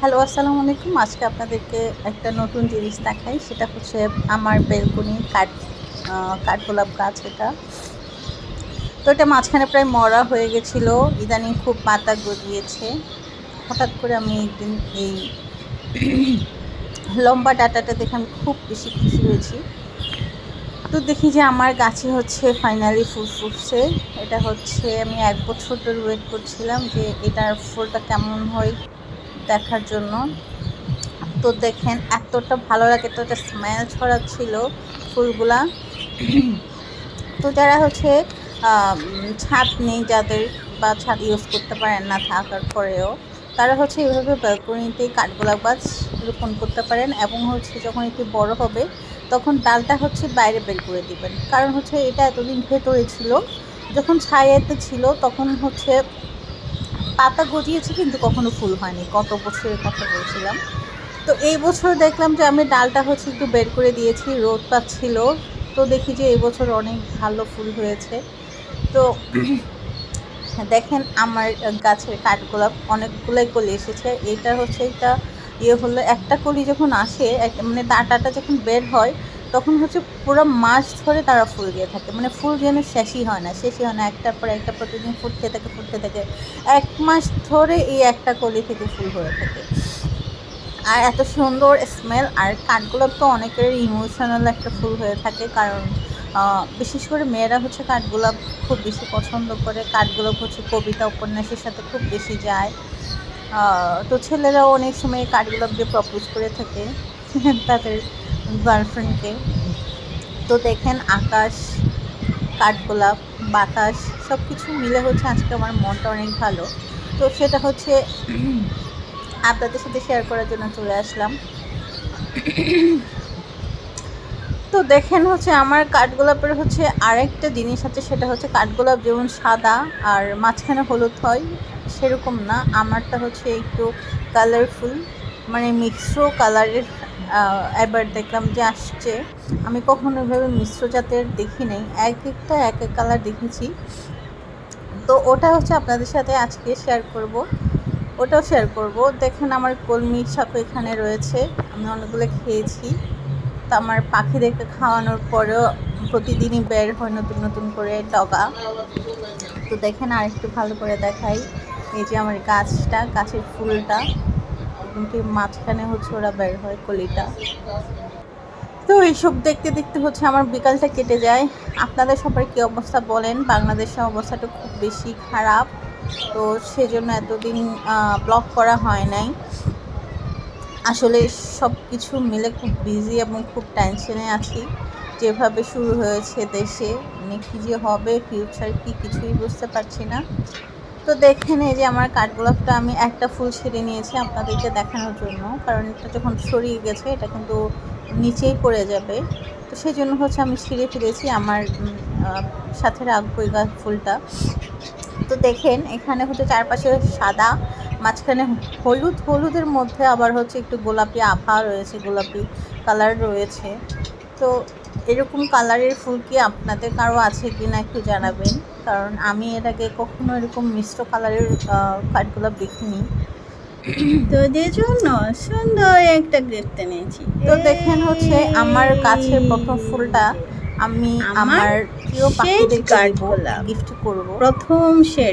Hello, আসসালামু আলাইকুম। আজকে আপনাদেরকে একটা নতুন জিনিস দেখাই, সেটা হচ্ছে আমার বেলকনি কাঠ কাঠগোলাপ গাছ এটা। তো এটা মাঝখানে প্রায় মরা হয়ে গেছিল, ইদানিং খুব পাতা গজিয়েছে হঠাৎ করে আমি একদিন এই লম্বা ডাটাটা দেখে আমি খুব বেশি খুশি হয়েছি। তো দেখি যে আমার গাছে হচ্ছে ফাইনালি ফুল ফুটছে। এটা হচ্ছে আমি এক বছর ধরে ওয়েট করছিলাম যে এটার ফুলটা কেমন হয়। দেখার জন্য। তো দেখেন, এতটা ভালো লাগে তো একটা স্মেল ছড়াচ্ছিল ফুলগুলা। তো যারা হচ্ছে ছাদ নেই যাদের বা ছাদ ইউজ করতে পারেন না থাকার পরেও, তারা হচ্ছে এইভাবে ব্যালকনিতে কাঠগোলাপ গাছ রোপণ করতে পারেন এবং হচ্ছে যখন একটু বড় হবে, তখন ডালটা হচ্ছে বাইরে বের করে দিবেন। কারণ হচ্ছে এটা এতদিন ভেতরে ছিল, যখন ছায়াতে ছিল, তখন হচ্ছে পাতা গজিয়েছে, কিন্তু কখনো ফুল হয়নি। গত বছরের কথা বলছিলাম। তো এই বছর দেখলাম যে আমি ডালটা হচ্ছে একটু বের করে দিয়েছি, রোদ পাচ্ছিল। তো দেখি যে এই বছর অনেক ভালো ফুল হয়েছে। তো দেখেন আমার গাছের কাঠগোলাপ অনেকগুলোই কলি এসেছে। এটা হচ্ছে এটা ইয়ে হলো, একটা কলি যখন আসে মানে ডাঁটাটা যখন বের হয় তখন হচ্ছে পুরো মাস ধরে তারা ফুল দিয়ে থাকে। মানে ফুল যেন শেষই হয় না, শেষই হয় না। একটার পর একটা প্রতিদিন ফুটতে থাকে ফুটতে থাকে। এক মাস ধরে এই একটা কলি থেকে ফুল হয়ে থাকে। আর এত সুন্দর স্মেল আর কাঠগোলাপ তো অনেকের ইমোশনাল একটা ফুল হয়ে থাকে। কারণ বিশেষ করে মেয়েরা হচ্ছে কাঠগোলাপ খুব বেশি পছন্দ করে। কাঠগোলাপ হচ্ছে কবিতা উপন্যাসের সাথে খুব বেশি যায়। তো ছেলেরাও অনেক সময় কাঠগোলাপ দিয়ে প্রপোজ করে থাকে। তাদের গার্লফ্রেন্ডকে তো দেখেন আকাশ, কাঠগোলাপ, বাতাস সব কিছু মিলে হচ্ছে আজকে আমার মনটা অনেক ভালো। তো সেটা হচ্ছে আপনাদের সাথে শেয়ার করার জন্য চলে আসলাম। তো দেখেন হচ্ছে আমার কাঠগোলাপের হচ্ছে আরেকটা জিনিস আছে, সেটা হচ্ছে কাঠগোলাপ যেমন সাদা আর মাঝখানে হলুদ হয়, সেরকম না। আমারটা হচ্ছে একটু কালারফুল মানে মিশ্র কালারের এবার দেখলাম যে আসছে। আমি কখনো এভাবে মিশ্র জাতের দেখি নাই। এক একটা, এক এক কালার দেখেছি। তো ওটা হচ্ছে আপনাদের সাথে আজকে শেয়ার করব। ওটাও শেয়ার করব। দেখেন আমার কলমি শাক এখানে রয়েছে। আমি অনেকগুলো খেয়েছি। তো আমার পাখিদেরকে খাওয়ানোর পরেও প্রতিদিনই বের হয় নতুন নতুন করে ডগা। তো দেখেন আর একটু ভালো করে দেখাই। এই যে আমার গাছটা, গাছের ফুলটা। কিন্তু মাঝখানে হচ্ছে ওরা বের হয় কলিটা। তো এইসব দেখতে দেখতে হচ্ছে আমার বিকালটা কেটে যায়। আপনাদের সবার কী অবস্থা বলেন? বাংলাদেশের অবস্থাটা খুব বেশি খারাপ। তো সেজন্য এতদিন ব্লগ করা হয় নাই। আসলে সব কিছু মিলে খুব বিজি এবং খুব টেনশনে আছি। যেভাবে শুরু হয়েছে দেশে মানে কী যে হবে ফিউচার কি কিছুই বুঝতে পারছি না। তো দেখেন এই যে আমার কাঠগোলাপটা আমি একটা ফুল ছিঁড়ে নিয়েছি আপনাদেরকে দেখানোর জন্য। কারণ এটা যখন সরিয়ে গেছে, এটা কিন্তু নিচেই পড়ে যাবে। তো সেই জন্য হচ্ছে আমি ছিঁড়ে ফেলেছি আমার সাথে রাখব গাছ ফুলটা। তো দেখেন, এখানে হচ্ছে চারপাশে সাদা, মাঝখানে হলুদ, হলুদের মধ্যে আবার হচ্ছে একটু গোলাপি আভা রয়েছে, গোলাপি কালার রয়েছে। তো এরকম কালারের ফুল কি আপনাদের কারও আছে কি না একটু জানাবেন? কারণ আমি এর আগে কখনো এরকম মিশ্র কালারের কাঠগুলো দেখিনি। তো তোদের জন্য সুন্দর একটা গিফট নিয়েছি তো দেখেন হচ্ছে আমার কাছের প্রথম ফুলটা আমি আমার প্রিয় পাখিদেরকে কাঠগোলাপ। গিফট করব। প্রথম শেড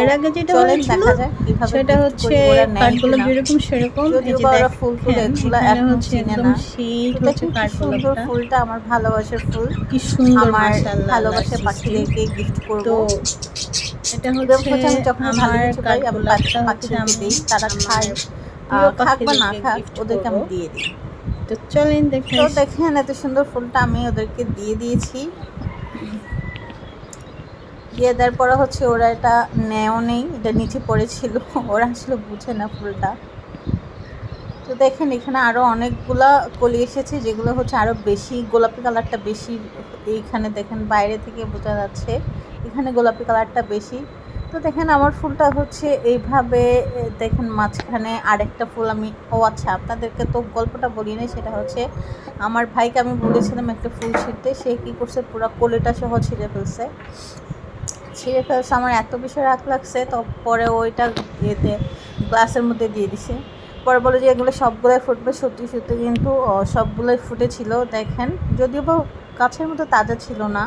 এর আগে যেটা চলেন দেখা কীভাবে সেটা হচ্ছে করি, ওরা নেয় কাঠগোলাপ কিনা। যেরকম সেরকম এই যে বা ওরা দেখেন, ফুল ফুল এগুলো এখন হচ্ছে একদম হচ্ছে দেখেন কি সুন্দর ফুলটা আমার ভালোবাসার ফুল। কি সুন্দর মাশাআল্লাহ ভালোবাসার পাখিদেরকে গিফট করব। তো এটা হচ্ছে যখন ভালো কিছু পাই আমি পাখিদেরকে দিই তারা খায়। খাক বা না খাক ওদেরকে আমি দিয়ে দিই। তো চলেন দেখে তো দেখেন এত সুন্দর ফুলটা আমি ওদেরকে দিয়ে দিয়েছি। দিয়ে দেওয়ার পরে হচ্ছে ওরা এটা নেও নেই, এটা নিচে পড়েছিল। ওরা আসলে বুঝে না ফুলটা। তো দেখেন, এখানে আরও অনেকগুলা কলি এসেছে, যেগুলো হচ্ছে আরও বেশি, গোলাপি কালারটা বেশি। এইখানে দেখেন বাইরে থেকে বোঝা যাচ্ছে, এখানে গোলাপি কালারটা বেশি। তো দেখেন আমার ফুলটা হচ্ছে এইভাবে দেখেন মাঝখানে আরেকটা ফুল আমি, ও আচ্ছা আপনাদেরকে তো গল্পটা বলি নাই, সেটা হচ্ছে আমার ভাইকে আমি বলেছিলাম একটা ফুল ছিঁড়তে, সে কী করছে, পুরো কোলেটা সহ ছিঁড়ে ফেলছে। ছিঁড়ে ফেলছে, আমার এত বেশি রাগ লাগছে, তো পরে ওইটা ইয়েতে, গ্লাসের মধ্যে দিয়ে দিছে। পরে বলে যে এগুলো সবগুলোই ফুটবে, সত্যি সত্যি, কিন্তু সবগুলোই ফুটেছিল, দেখেন, যদিও বা গাছের মতো তাজা ছিল না।